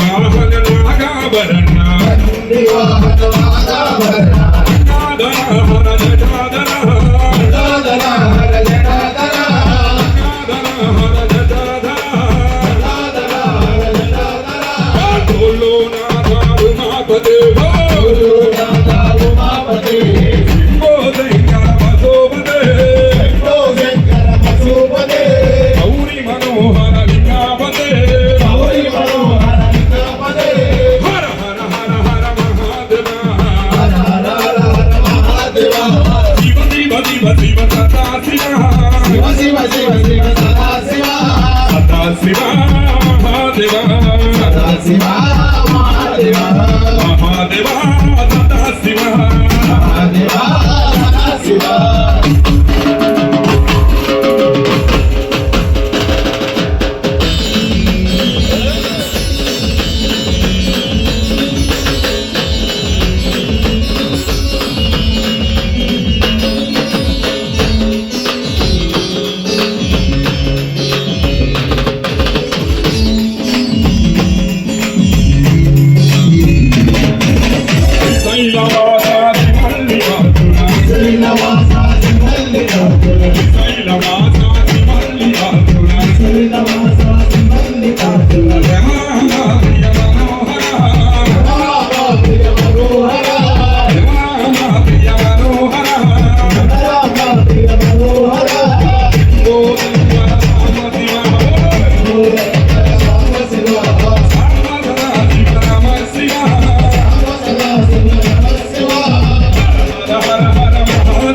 బాలసంగ నాగాబరన్న శివ శివ సదా శివ శివ శివ శివ సదా శివ సదా శివ మహాదేవ సదా శివ మహాదేవ మహాదేవ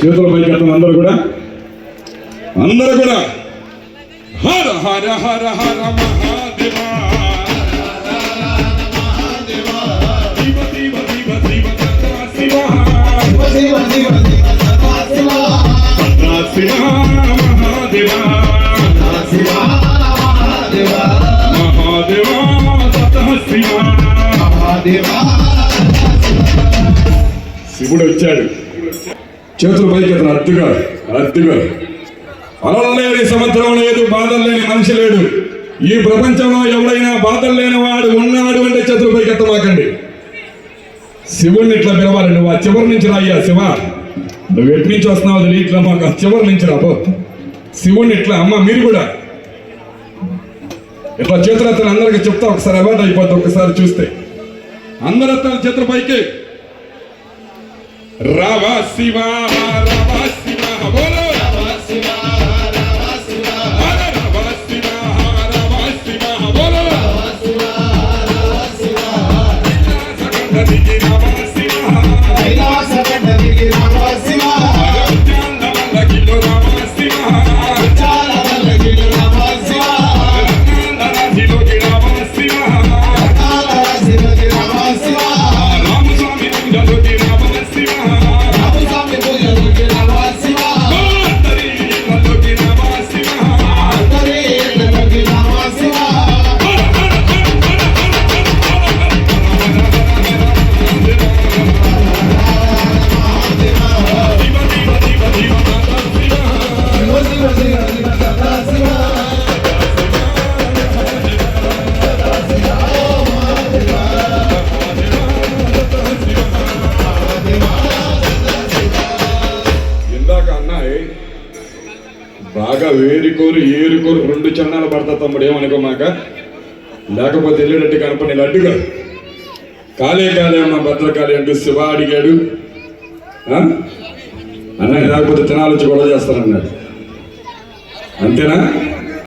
చేతుల పైకి అర్థం అందరూ కూడా? అందరూ కూడా. హర హర హర హర శివుడు వచ్చాడు. చేతులు పైకి అతను అద్దుగా అద్దుగా అలలు లేని సముద్రం లేదు బాధలు లేని మనిషి లేడు. ఈ ప్రపంచంలో ఎవడైనా బాధలు లేని వాడు ఉన్నాడు అంటే చేతులు పైకి ఎత్తమాకండి. శివుణ్ణి ఇట్లా పిలవాలి నువ్వు ఆ చివరి నుంచి రాయ్యా శివ. నువ్వు ఎటు నుంచి వస్తున్నావు అది ఇట్లా మాకు ఆ చివరి నుంచి రాబో శివుణ్ణి ఇట్లా అమ్మ మీరు కూడా. ఇట్లా చేతులెత్తని అందరికి చెప్తా ఒకసారి అలవాటు అయిపోద్ది ఒకసారి చూస్తే. అందరూ ఎత్తాలి చేతుల పైకి. Rabasibaba. ఏరుకోరు ఏరుకోరు రెండు చన్నాలు పడతా తమ్ముడు ఏమనుకోమాక? లేకపోతే వెళ్ళేటట్టు కనపడి లడ్డుగా. కాలే కాలే అమ్మ భద్రకాళి అంటూ శివ అడిగాడు. ఆ? అన్నయ్య లేకపోతే తినాలొచ్చి గొడవ చేస్తానన్నాడు. అంతేనా?